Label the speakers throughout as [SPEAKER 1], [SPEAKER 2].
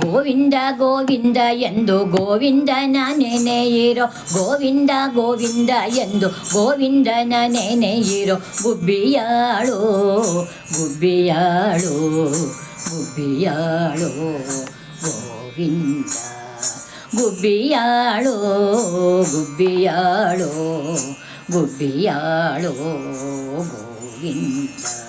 [SPEAKER 1] ಗೋವಿಂದ ಗೋವಿಂದ ಎಂದು ಗೋವಿಂದನ ನೆನೆಯಿರೋ ಗೋವಿಂದ ಗೋವಿಂದ ಎಂದು ಗೋವಿಂದನ ನೆನೆಯಿರೋ ಗುಬ್ಬಿಯಾಳು ಗುಬ್ಬಿಯಾಳು ಗುಬ್ಬಿಯಾಳು ಗೋವಿಂದ ಗುಬ್ಬಿಯಾಳು ಗುಬ್ಬಿಯಾಳು ಗುಬ್ಬಿಯಾಳು ಗೋವಿಂದ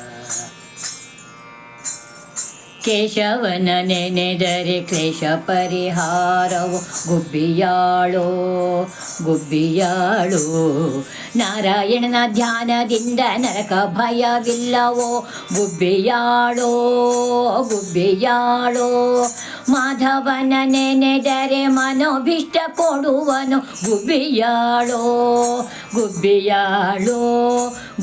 [SPEAKER 1] ಕೇಶವನ ನೆನೆದರೆ ಕ್ಲೇಶ ಪರಿಹಾರವು ಗುಬ್ಬಿಯಾಳೋ. ಗುಬ್ಬಿಯಾಳು ನಾರಾಯಣನ ಧ್ಯಾನದಿಂದ ನರಕ ಭಯವಿಲ್ಲವೋ ಗುಬ್ಬಿಯಾಳೋ ಗುಬ್ಬಿಯಾಳೋ ಮಾಧವನ ನೆನೆದರೆ ಮನೋಭಿಷ್ಟ ಕೊಡುವನು ಗುಬ್ಬಿಯಾಳೋ ಗುಬ್ಬಿಯಾಳೋ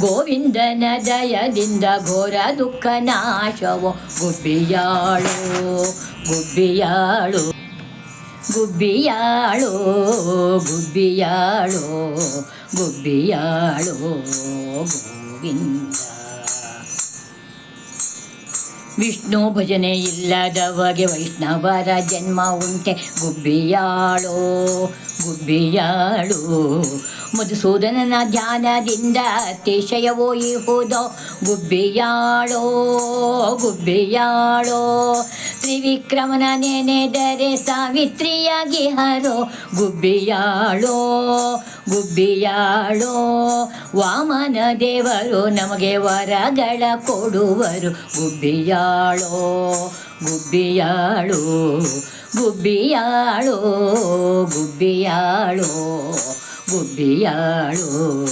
[SPEAKER 1] ಗೋವಿಂದನ ದಯದಿಂದ ಘೋರ ದುಃಖ ನಾಶವೋ ಗುಬ್ಬಿಯಾಳು ಗುಬ್ಬಿಯಾಳು ಗುಬ್ಬಿಯಾಳು ಗುಬ್ಬಿಯಾಳು ಗುಬ್ಬಿಯಾಳು ಗೋವಿಂದ ವಿಷ್ಣು ಭಜನೆ ಇಲ್ಲದವಗೆ ವೈಷ್ಣವರ ಜನ್ಮ ಉಂಟೆ. ಗುಬ್ಬಿಯಾಳು ಗುಬ್ಬಿಯಾಳು. ಮಧುಸೂದನನ ಧ್ಯಾನದಿಂದ ಅತಿಶಯವೋ ಇಹುದೋ ಗುಬ್ಬಿಯಾಳೋ ಗುಬ್ಬಿಯಾಳೋ. ತ್ರಿವಿಕ್ರಮನ ನೆನೆದರೆ ಸಾವಿತ್ರಿಯಾಗಿ ಹರೋ. ಗುಬ್ಬಿಯಾಳೋ ಗುಬ್ಬಿಯಾಳೋ ವಾಮನ ದೇವರು ನಮಗೆ ವರಗಳ ಕೊಡುವರು. ಗುಬ್ಬಿಯಾಳೋ ಗುಬ್ಬಿಯಾಳು ಗುಬ್ಬಿಯಾಳು ಗುಬ್ಬಿಯಾಳು ಗುಬ್ಬಿಯಾಳು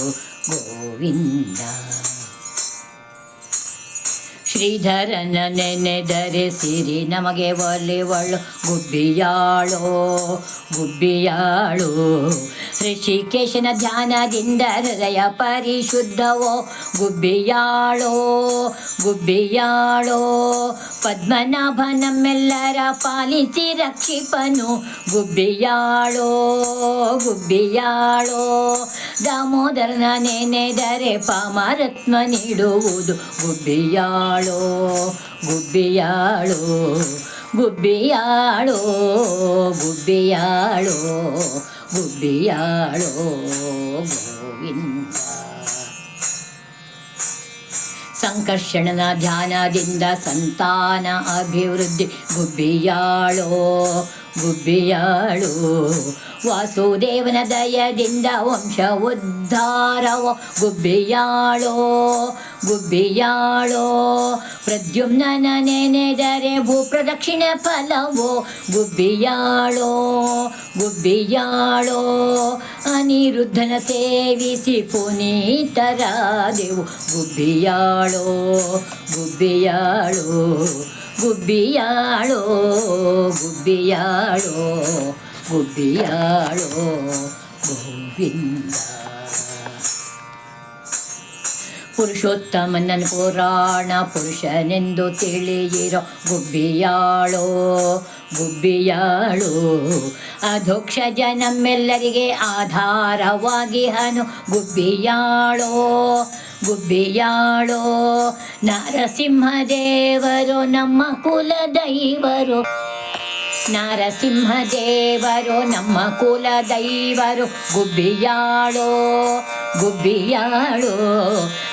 [SPEAKER 1] ಗೋವಿಂದ. ಶ್ರೀಧರನ ನೆನೆದರೆ ಸಿರಿ ನಮಗೆ ಒಲಿವಳು. ಗುಬ್ಬಿಯಾಳೋ, ಗುಬ್ಬಿಯಾಳು, ಋಷಿಕೇಶನ ಧ್ಯಾನದಿಂದ ಹೃದಯ ಪರಿಶುದ್ಧವೋ. ಗುಬ್ಬಿಯಾಳೋ ಗುಬ್ಬಿಯಾಳೋ, ಪದ್ಮನಾಭ ನಮ್ಮೆಲ್ಲರ ಪಾಲಿಸಿ ರಕ್ಷಿಪನು. ಗುಬ್ಬಿಯಾಳೋ ಗುಬ್ಬಿಯಾಳೋ, ದಾಮೋದರನ ನೆನೆದರೆ ಪಾಮರತ್ನ ನೀಡುವುದು. ಗುಬ್ಬಿಯಾಳೋ ಗುಬ್ಬಿಯಾಳು ಗುಬ್ಬಿಯಾಳು ಗುಬ್ಬಿಯಾಳು ಗುಬ್ಬಿಯಾಳು ಗೋವಿಂದ. ಸಂಕರ್ಷಣನ ಧ್ಯಾನದಿಂದ ಸಂತಾನ ಅಭಿವೃದ್ಧಿ ಗುಬ್ಬಿಯಾಳೋ, ಗುಬ್ಬಿಯಾಳು. ವಾಸುದೇವನ ದಯದಿಂದ ವಂಶ ಉದ್ಧಾರವೋ, ಗುಬ್ಬಿಯಾಳೋ ಗುಬ್ಬಿಯಾಳೋ. ಪ್ರದ್ಯುಮ್ನ ನೆನೆದರೆ ಭೂಪ್ರದಕ್ಷಿಣ ಫಲವೋ, ಗುಬ್ಬಿಯಾಳೋ ಗುಬ್ಬಿಯಾಳೋ. ಅನಿರುದ್ಧನ ಸೇವಿಸಿ ಪುನೀತರಾದೆವು, ಗುಬ್ಬಿಯಾಳೋ, ಗುಬ್ಬಿಯಾಳು. ಗುಬ್ಬಿಯಾಳೋ ಗುಬ್ಬಿಯಾಳೋ ಗುಬ್ಬಿಯಾಳೋ ಗೋವಿಂದ ಪುರುಷೋತ್ತಮನ ಪುರಾಣ ಪುರುಷನೆಂದು ತಿಳಿಯಿರೋ ಗುಬ್ಬಿಯಾಳೋ ಗುಬ್ಬಿಯಾಳು ಅಧೋಕ್ಷಜ ನಮ್ಮೆಲ್ಲರಿಗೆ ಆಧಾರವಾಗಿ ಹನು ಗುಬ್ಬಿಯಾಳೋ ಗುಬ್ಬಿಯಾಳೋ ನರಸಿಂಹದೇವರು ನಮ್ಮ ಕುಲ ದೈವರು ನರಸಿಂಹದೇವರು ನಮ್ಮ ಕುಲ ದೈವರು ಗುಬ್ಬಿಯಾಳೋ ಗುಬ್ಬಿಯಾಳು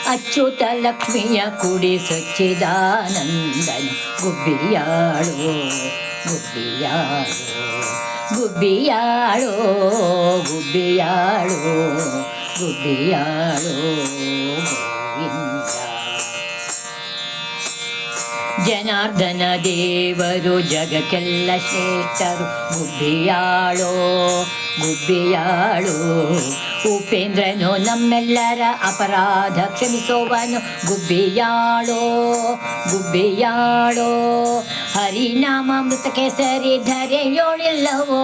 [SPEAKER 1] ಅಚ್ಯುತ ಲಕ್ಷ್ಮಿಯ ಕುಡಿ ಸಚ್ಚಿದಾನಂದನು. ಗುಬ್ಬಿಯಾಳು ಗುಬ್ಬಿಯಾಳು ಗುಬ್ಬಿಯಾಳು ಗುಬ್ಬಿಯಾಳು ಗುಬ್ಬಿಯಾಳು ಜನಾರ್ದನ ದೇವರು ಜಗಕ್ಕೆಲ್ಲ ಶ್ರೇಷ್ಠರು ಗುಬ್ಬಿಯಾಳೋ ಗುಬ್ಬಿಯಾಳು ಉಪೇಂದ್ರನು ನಮ್ಮೆಲ್ಲರ ಅಪರಾಧ ಕ್ಷಮಿಸೋವನು. ಗುಬ್ಬಿಯಾಳೋ ಗುಬ್ಬಿಯಾಳೋ ಹರಿನಾಮಾಮೃತ ಕೆಸರಿ ಧರೆಯೋಳಿಲ್ಲವೋ.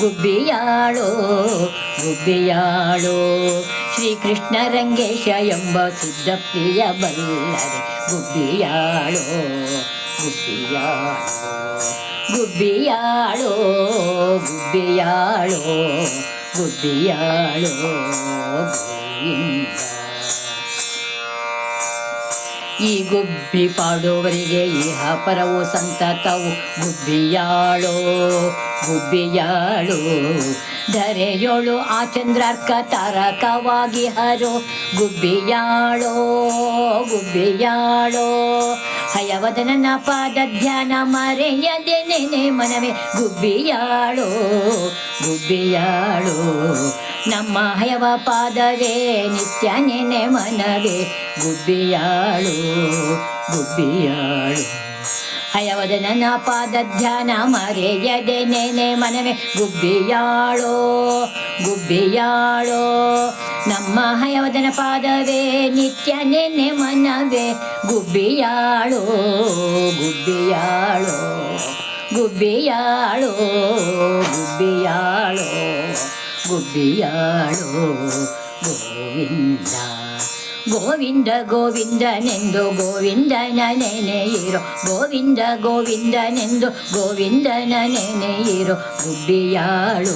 [SPEAKER 1] ಗುಬ್ಬಿಯಾಳೋ ಗುಬ್ಬಿಯಾಳೋ, ಶ್ರೀಕೃಷ್ಣ ರಂಗೇಶ ಎಂಬ ಸಿದ್ಧ ಪ್ರಿಯ ಬಲ್ಲರೆ. ಗುಬ್ಬಿಯಾಳೋ ಗುಬ್ಬಿಯಾಳೋ ಗುಬ್ಬಿಯಾಳೋ ಗುಬ್ಬಿಯಾಳೋ ಗೋವಿಂದ ಈ ಗುಬ್ಬಿ ಪಾಡುವರಿಗೆ ಇಹ ಪರವು ಸಂತತವು ಗುಬ್ಬಿಯಾಳೋ ಗುಬ್ಬಿಯಾಳು. ಧರೆಯೋಳು ಆ ಚಂದ್ರಾರ್ಕ ತಾರಕವಾಗಿ ಹರೋ ಗುಬ್ಬಿಯಾಳೋ ಗುಬ್ಬಿಯಾಳೋ ಹಯವದನನ ಪಾದ ಧ್ಯಾನ ಮರೆಯದೆ ನೆನೆ ಮನವೇ? ಗುಬ್ಬಿಯಾಳೋ ಗುಬ್ಬಿಯಾಳೋ, ನಮ್ಮ ಹಯವ ಪಾದವೇ ನಿತ್ಯ ನೆನೆ ಮನವೇ? ಗುಬ್ಬಿಯಾಳು ಗುಬ್ಬಿಯಾಳು. ಹಯವದನನ ಪಾದ ಧ್ಯಾನ ಮರೆಯದೆ ನೆನೆ ಮನವೇ ಗುಬ್ಬಿಯಾಳೋ ಗುಬ್ಬಿಯಾಳೋ. ನಮ್ಮ ಹಯವದನ ಪಾದವೇ ನಿತ್ಯ ನೆನೆ ಮನವೇ ಗುಬ್ಬಿಯಾಳೋ ಗುಬ್ಬಿಯಾಳೋ. ಗುಬ್ಬಿಯಾಳೋ ಗುಬ್ಬಿಯಾಳೋ ಗುಬ್ಬಿಯಾಳೋ. ಗೋವಿಂದ ಗೋವಿಂದ ಗೋವಿಂದನೆಂದು ಗೋವಿಂದನ ನೆನೆಯಿರೋ ಗೋವಿಂದ ಗೋವಿಂದನೆಂದು ಗೋವಿಂದನ ನೆನೆಯಿರೋ ಗುಬ್ಬಿಯಾಳು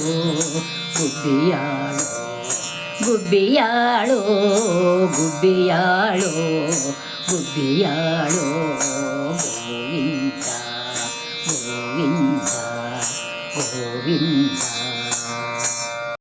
[SPEAKER 1] ಗುಬ್ಬಿಯಾಳು ಗುಬ್ಬಿಯಾಳು ಗುಬ್ಬಿಯಾಳು ಗುಬ್ಬಿಯಾಳು